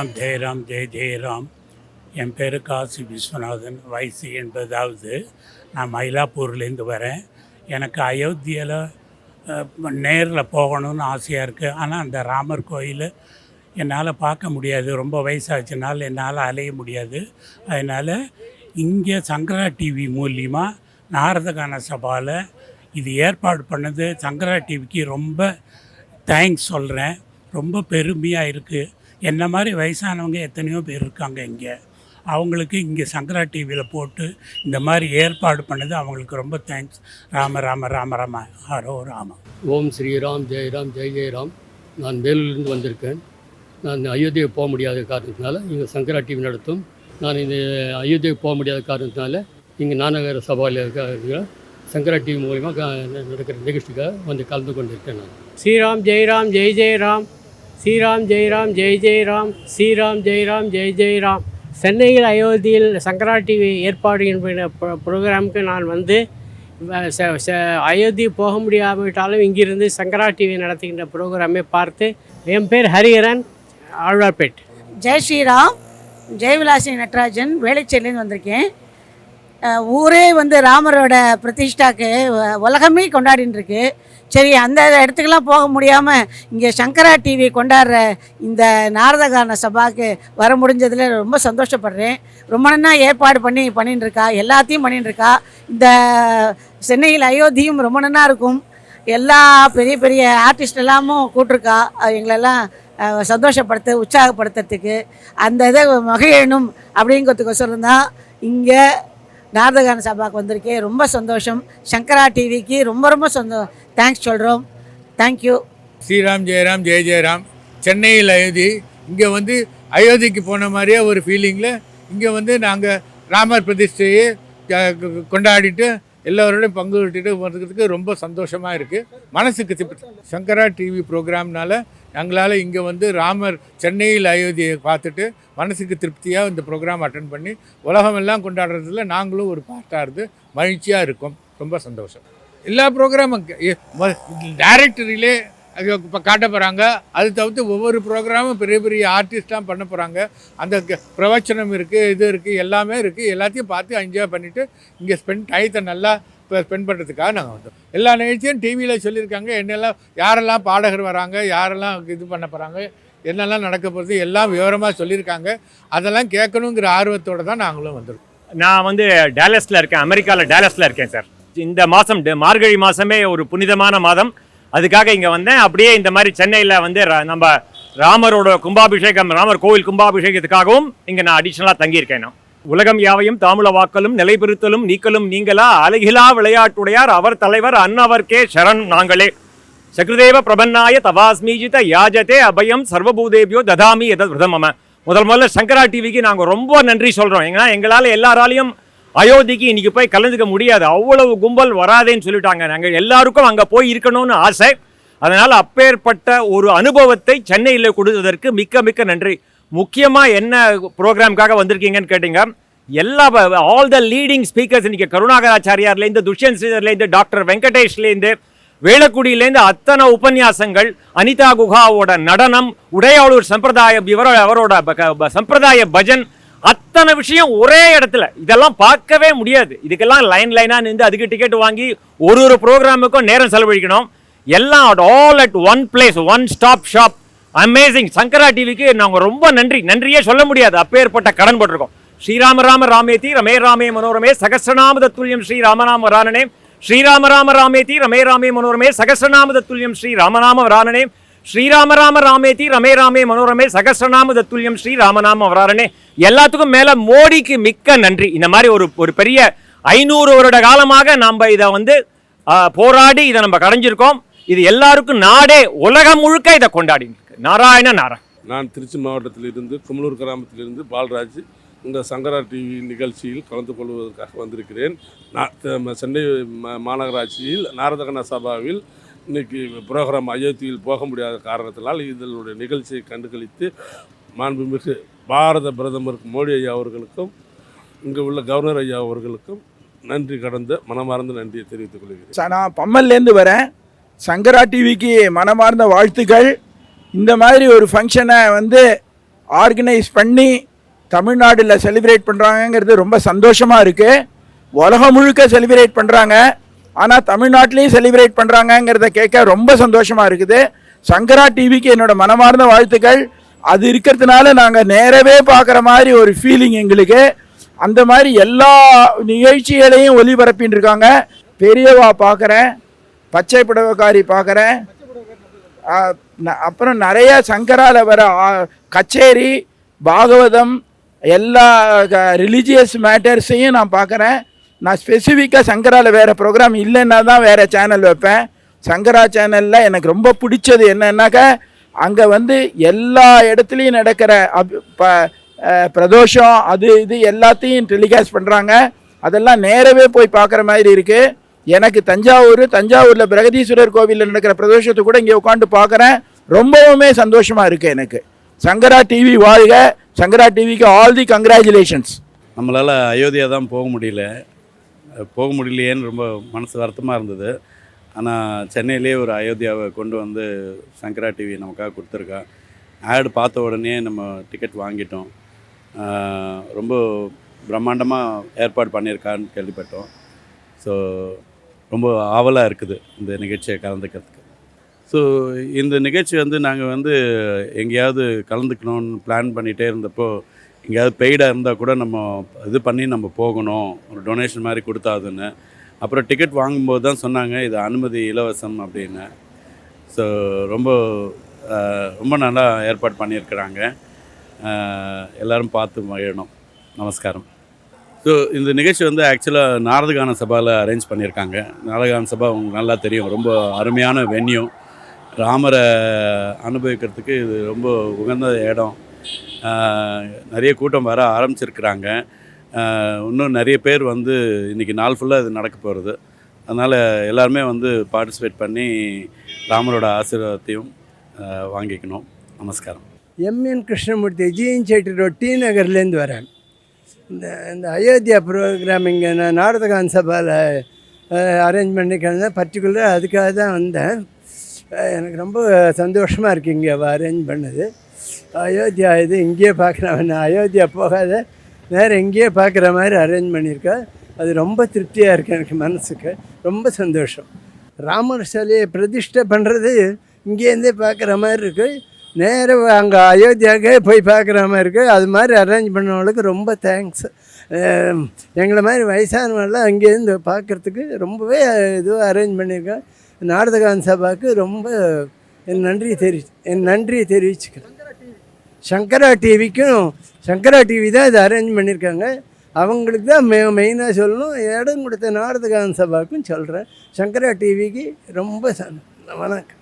ஸ்ரீராம் ஜெயராம் ஜெய ஜெயராம் என் பேர் காசி விஸ்வநாதன். வயசு என்பதாவது நான் மயிலாப்பூர்லேருந்து வரேன். எனக்கு அயோத்தியில் நேரில் போகணும்னு ஆசையாக இருக்குது ஆனால் அந்த ராமர் கோயில் என்னால் பார்க்க முடியாது. ரொம்ப வயசாச்சுனால என்னால் அலைய முடியாது. அதனால் இங்கே சங்கரா டிவி மூலியமாக நாரதகான சபாவில் இது ஏற்பாடு பண்ணது சங்கரா டிவிக்கு ரொம்ப தேங்க்ஸ் சொல்கிறேன் ரொம்ப பெருமையாக இருக்குது என்ன மாதிரி வயசானவங்க எத்தனையோ பேர் இருக்காங்க இங்கே. அவங்களுக்கு இங்கே சங்கரா டிவியில் போட்டு இந்த மாதிரி ஏற்பாடு பண்ணது அவங்களுக்கு ரொம்ப தேங்க்ஸ் ராம ராம ராம ராம. ஹரோ ராம. ஓம் ஸ்ரீராம் ஜெயராம் ஜெய் ஜெயராம் நான் வேலூர்லேருந்து வந்திருக்கேன். நான் அயோத்தியை போக முடியாத காரணத்தினால இங்கே சங்கரா டிவி நடத்தும். நான் இந்த அயோத்தியை போக முடியாத காரணத்தினால இங்கே நானகர சபாவில் இருக்கிற சங்கரா டிவி மூலிமா நடக்கிற நிகழ்ச்சிக்காக வந்து கலந்து கொண்டிருக்கேன் நான். ஸ்ரீராம் ஜெயராம் ஜெய் ஜெயராம் ஸ்ரீராம் ஜெய்ராம் ஜெய் ஜெய்ராம் ஸ்ரீராம் ஜெய்ராம் ஜெய் ஜெய்ராம். சென்னையில் அயோத்தியில் சங்கரா டிவி ஏற்பாடு என்கிற ப்ரோக்ராமுக்கு நான் வந்து ச- ச- அயோத்தி போக முடியாவிட்டாலும் இங்கிருந்து சங்கரா டிவி நடத்துகின்ற ப்ரோக்ராமை பார்த்து என் பேர் ஹரிஹரன் ஆழ்வார்பேட். ஜெய் ஸ்ரீராம் ஜெயவிலாசி நடராஜன் வேலைச்சேரிலேருந்து வந்திருக்கேன். ஊரே வந்து ராமரோட பிரதிஷ்டாக்கு உலகமே கொண்டாடின்னு இருக்கு சரி அந்த இடத்துக்கெல்லாம் போக முடியாமல் இங்கே சங்கரா டிவி கொண்டாடுற இந்த நாரதகான சபாக்கு வர முடிஞ்சதில் ரொம்ப சந்தோஷப்படுறேன். ரொம்ப நாளா ஏற்பாடு பண்ணி பண்ணிட்டுருக்கா எல்லாத்தையும் பண்ணிட்டுருக்கா இந்த சென்னையில் அயோத்தியும் ரொம்ப நன்னா இருக்கும். எல்லா பெரிய பெரிய ஆர்டிஸ்ட் எல்லாமும் கூட்டிருக்கா. எங்களெல்லாம் சந்தோஷப்படுத்த உற்சாகப்படுத்துறதுக்கு. அந்த இதை மகிழணும் அப்படிங்கிறதுக்கோசரம் தான் இங்கே நாரதகான சபாவுக்கு வந்திருக்கேன். ரொம்ப சந்தோஷம். சங்கரா டிவிக்கு ரொம்ப ரொம்ப சந்தோஷம் தேங்க்ஸ் சொல்கிறோம் தேங்க்யூ ஸ்ரீராம் ஜெயராம் ஜெய ஜெயராம். சென்னையில் அயோத்தி. இங்கே வந்து அயோத்திக்கு போன மாதிரியே ஒரு ஃபீலிங்கில் இங்கே வந்து நாங்கள் ராமர் பிரதிஷ்டையை கொண்டாடிட்டு எல்லோரோடையும் பங்கு விட்டுட்டு வர்றதுக்கு ரொம்ப சந்தோஷமாக இருக்குது மனசுக்கு திருப்தி. சங்கரா டிவி ப்ரோக்ராம்னால எங்களால் இங்கே வந்து ராமர் சென்னையில் அயோத்தியை பார்த்துட்டு மனசுக்கு திருப்தியாக இந்த ப்ரோக்ராம் அட்டன் பண்ணி உலகமெல்லாம் கொண்டாடுறதுல நாங்களும் ஒரு பார்ட்டாக இருந்து மகிழ்ச்சியாக இருக்கோம். ரொம்ப சந்தோஷம். எல்லா ப்ரோக்ராமும் டேரக்டரிலே இப்போ காட்ட போகிறாங்க அது தவிர்த்து ஒவ்வொரு ப்ரோக்ராமும் பெரிய பெரிய ஆர்டிஸ்டாக பண்ண போகிறாங்க அந்த க- பிரவச்சனம் இருக்குது இது இருக்குது எல்லாமே இருக்குது எல்லாத்தையும் பார்த்து என்ஜாய் பண்ணிவிட்டு இங்கே ஸ்பெண்ட் டயத்தை நல்லா இப்போ ஸ்பெண்ட் பண்ணுறதுக்காக நாங்கள் வந்தோம். எல்லா நிகழ்ச்சியும் டிவியில் சொல்லியிருக்காங்க. என்னெல்லாம் யாரெல்லாம் பாடகர் வராங்க யாரெல்லாம் இது பண்ண போகிறாங்க என்னெல்லாம் நடக்க போகிறது எல்லாம் விவரமாக சொல்லியிருக்காங்க. அதெல்லாம் கேட்கணுங்கிற ஆர்வத்தோடு தான் நாங்களும் வந்திருக்கோம். நான் வந்து டேலஸில் இருக்கேன். அமெரிக்காவில் டேலஸில் இருக்கேன் சார். இந்த மாதம் மார்கழி மாதமே ஒரு புனிதமான மாதம். அதுக்காக இங்கே வந்தேன். அப்படியே இந்த மாதிரி சென்னையில் வந்து நம்ம ராமரோட கும்பாபிஷேகம் ராமர் கோவில் கும்பாபிஷேகத்துக்காகவும் இங்கே நான் அடிஷ்னலாக தங்கியிருக்கேன் நான். உலகம் யாவையும் தாமுல வாக்கலும் நிலைபெறுத்தலும் நீக்கலும் நீங்களா? அழகிலா விளையாட்டுடையார் அவர் தலைவர் அன்னவர்க்கே சரண் நாங்களே. சக்ருதேவ பிரபன்னாய தவாஸ்மீஜித யாஜதே அபயம் சர்வபூதேபியோ ததாமி எத விரதமம முதல் முதல்ல சங்கரா டிவிக்கு நாங்கள் ரொம்ப நன்றி சொல்கிறோம் ஏன்னா எங்களால் எல்லாராலையும் அயோத்திக்கு இன்னைக்கு போய் கலந்துக்க முடியாது. அவ்வளவு கும்பல் வராதேன்னு சொல்லிட்டாங்க. நாங்கள் எல்லாருக்கும் அங்கே போய் இருக்கணும்னு ஆசை. அதனால் அப்பேற்பட்ட ஒரு அனுபவத்தை சென்னையில் கொடுத்ததற்கு மிக்க மிக்க நன்றி. முக்கியமாக என்ன ப்ரோக்ராம்காக வந்திருக்கீங்கன்னு கேட்டீங்க. எல்லா ஆல் த லீடிங் ஸ்பீக்கர்ஸ் இன்றைக்கி கருணாகராச்சாரியார்லேருந்து துஷ்யந்த் ஸ்ரீதர்லேருந்து டாக்டர் வெங்கடேஷ்லேருந்து வேளக்குடியிலேருந்து அத்தனை உபன்யாசங்கள் அனிதா குஹாவோட நடனம் உடையாளூர் சம்பிரதாய இவரோட அவரோட சம்பிரதாய பஜன் அத்தனை விஷயம் ஒரே இடத்துல. இதெல்லாம் பார்க்கவே முடியாது. இதுக்கெல்லாம் லைன் லைனாக நின்று அதுக்கு டிக்கெட் வாங்கி ஒரு ஒரு ப்ரோக்ராமுக்கும் நேரம் செலவழிக்கணும். எல்லாம் all at one place one stop shop amazing Shankara டிவிக்கு நாங்கள் ரொம்ப நன்றி. நன்றியே சொல்ல முடியாது. அப்பேற்பட்ட கடன் போட்டிருக்கோம். ஸ்ரீராம ராம ராமேதி ரமே ராமே மனோரமே சகசிரநாம தத்துல்யம் ஸ்ரீ ராமநாம ராணனே. ஸ்ரீராம ராம ராமேதி ரமே ராமே மனோரமே சகசிரநாம தத்துல்யம் ஸ்ரீ ராமநாம ராணனே. ஸ்ரீராம ராம ராமேதி ரமே ராமே மனோரமே சகசிரநாம தத்துல்யம் ஸ்ரீராமநாம அவராரனே எல்லாத்துக்கும் மேலே மோடிக்கு மிக்க நன்றி. இந்த மாதிரி ஒரு ஒரு பெரிய ஐநூறு வருட காலமாக நாம் இதை வந்து போராடி இதை நம்ம கடைஞ்சிருக்கோம். இது எல்லாருக்கும் நாடே உலகம் முழுக்க இதை கொண்டாடி நாராயண நாராயண். நான் திருச்சி மாவட்டத்திலிருந்து குமலூர் கிராமத்திலிருந்து பால்ராஜ் இந்த சங்கரா டிவி நிகழ்ச்சியில் கலந்து கொள்வதற்காக வந்திருக்கிறேன். நான் சென்னை மா- மாநகராட்சியில் நாரதகன சபாவில் இன்னைக்கு ப்ரோக்ராம் அயோத்தியில் போக முடியாத காரணத்தினால் இதனுடைய நிகழ்ச்சியை கண்டுகளித்து மாண்புமிகு பாரத பிரதமர் மோடி ஐயா அவர்களுக்கும் இங்கே உள்ள கவர்னர் ஐயா அவர்களுக்கும் நன்றி கடந்த மனமார்ந்த நன்றியை தெரிவித்துக் கொள்கிறேன். நான் பம்மல்லேருந்து வரேன். சங்கரா டிவிக்கு மனமார்ந்த வாழ்த்துக்கள். இந்த மாதிரி ஒரு ஃபங்க்ஷனை வந்து ஆர்கனைஸ் பண்ணி தமிழ்நாட்டில் செலிப்ரேட் பண்ணுறாங்கங்கிறது ரொம்ப சந்தோஷமாக இருக்குது உலகம் முழுக்க செலிப்ரேட் பண்ணுறாங்க ஆனால் தமிழ்நாட்டிலையும் செலிப்ரேட் பண்ணுறாங்கங்கிறத கேட்க ரொம்ப சந்தோஷமாக இருக்குது. சங்கரா டிவிக்கு என்னோட மனமார்ந்த வாழ்த்துக்கள். அது இருக்கிறதுனால நாங்கள் நேரவே பார்க்குற மாதிரி ஒரு ஃபீலிங் எங்களுக்கு. அந்த மாதிரி எல்லா நிகழ்ச்சிகளையும் ஒளிபரப்பின்னு இருக்காங்க. பெரியவா பார்க்குறேன். பச்சை புடவைக்காரி பார்க்குறேன். அப்புறம் நிறைய சங்கரால வர கச்சேரி பாகவதம் எல்லா ரிலீஜியஸ் மேட்டர்ஸையும் நான் பார்க்குறேன். நான் ஸ்பெசிஃபிக்காக சங்கராவில் வேறு ப்ரோக்ராம் இல்லைன்னா தான் வேறு சேனல் வைப்பேன். சங்கரா சேனலில் எனக்கு ரொம்ப பிடிச்சது என்னன்னாக்கா அங்கே வந்து எல்லா இடத்துலையும் நடக்கிற அப் ப பிரதோஷம் அது இது எல்லாத்தையும் டெலிகாஸ்ட் பண்ணுறாங்க அதெல்லாம் நேரவே போய் பார்க்குற மாதிரி இருக்குது எனக்கு தஞ்சாவூர் தஞ்சாவூரில் பிரகதீஸ்வரர் கோவிலில் நடக்கிற பிரதோஷத்தை கூட இங்கே உட்காந்து பார்க்குறேன். ரொம்பவுமே சந்தோஷமாக இருக்குது எனக்கு. சங்கரா டிவி வாழ்க. சங்கரா டிவிக்கு ஆல் தி கங்க்ராச்சுலேஷன்ஸ் நம்மளால் அயோத்தியா தான் போக முடியல. போக முடியலையேன்னு ரொம்ப மனசு வருத்தமாக இருந்தது. ஆனால் சென்னையிலே ஒரு அயோத்தியாவை கொண்டு வந்து சங்கரா டிவி நமக்காக கொடுத்துருக்கா. ஆடு பார்த்த உடனே நம்ம டிக்கெட் வாங்கிட்டோம். ரொம்ப பிரம்மாண்டமாக ஏற்பாடு பண்ணியிருக்கான்னு கேள்விப்பட்டோம். ஸோ ரொம்ப ஆவலாக இருக்குது இந்த நிகழ்ச்சியை கலந்துக்கிறதுக்கு. ஸோ இந்த நிகழ்ச்சி வந்து நாங்கள் வந்து எங்கேயாவது கலந்துக்கணும்னு பிளான் பண்ணிகிட்டே இருந்தப்போ எங்கேயாவது பெய்டாக இருந்தால் கூட நம்ம இது பண்ணி நம்ம போகணும். ஒரு டொனேஷன் மாதிரி கொடுத்தாதுன்னு. அப்புறம் டிக்கெட் வாங்கும்போது தான் சொன்னாங்க இது அனுமதி இலவசம் அப்படின்னு. ஸோ ரொம்ப ரொம்ப நல்லா ஏற்பாடு பண்ணியிருக்கிறாங்க. எல்லோரும் பார்த்து மகிழணும். நமஸ்காரம். ஸோ இந்த நிகழ்ச்சி வந்து ஆக்சுவலாக நாரதகான சபாவில் அரேஞ்ச் பண்ணியிருக்காங்க. நாரதகான சபா உங்களுக்கு நல்லா தெரியும். ரொம்ப அருமையான வென்யூ ராமரை அனுபவிக்கிறதுக்கு இது ரொம்ப உகந்த இடம். நிறைய கூட்டம் வர ஆரம்பிச்சிருக்கிறாங்க. இன்னும் நிறைய பேர் வந்து இன்றைக்கி நாள் ஃபுல்லாக இது நடக்க போகிறது அதனால் எல்லாருமே வந்து பார்ட்டிசிபேட் பண்ணி ராமரோட ஆசீர்வாதத்தையும் வாங்கிக்கணும். நமஸ்காரம். M N Krishnamurthy G N Chetty road T நகர்லேருந்து வரேன். இந்த இந்த அயோத்தியா ப்ரோக்ராம் இங்கே நான் நாரதகான் சபாவில் அரேஞ்ச் பண்ணிக்கிறேன். பர்டிகுலராக அதுக்காக தான் வந்தேன். எனக்கு ரொம்ப சந்தோஷமாக இருக்குது இங்கே அரேஞ்ச் பண்ணது. அயோத்தியா இது இங்கேயே பார்க்குறவன் அயோத்தியா போகாத வேறு எங்கேயே பார்க்குற மாதிரி அரேஞ்ச் பண்ணியிருக்கா. அது ரொம்ப திருப்தியாக இருக்குது எனக்கு மனசுக்கு. ரொம்ப சந்தோஷம். ராமர் சிலையை பிரதிஷ்டை பண்ணுறது இங்கேருந்தே பார்க்குற மாதிரி இருக்குது நேராக அங்கே அயோத்தியாவுக்கே போய் பார்க்குற மாதிரி இருக்குது அது மாதிரி அரேஞ்ச் பண்ணவங்களுக்கு ரொம்ப தேங்க்ஸ் எங்களை மாதிரி வயசானவங்களாம் அங்கேருந்து பார்க்குறதுக்கு ரொம்பவே இதுவாக அரேஞ்ச் பண்ணியிருக்கேன் நாரதகான் சபாவுக்கு ரொம்ப என் நன்றியை தெரி என் நன்றியை தெரிவிச்சுக்கிறேன். சங்கரா டிவிக்கும் சங்கரா டிவி தான் இதை அரேஞ்ச் பண்ணியிருக்காங்க. அவங்களுக்கு தான் மெ மெயினாக சொல்லணும். இடம் கொடுத்த நாரதகாந்த சபாவுக்கும் சொல்கிறேன் சங்கரா டிவிக்கு ரொம்ப ச- வணக்கம்.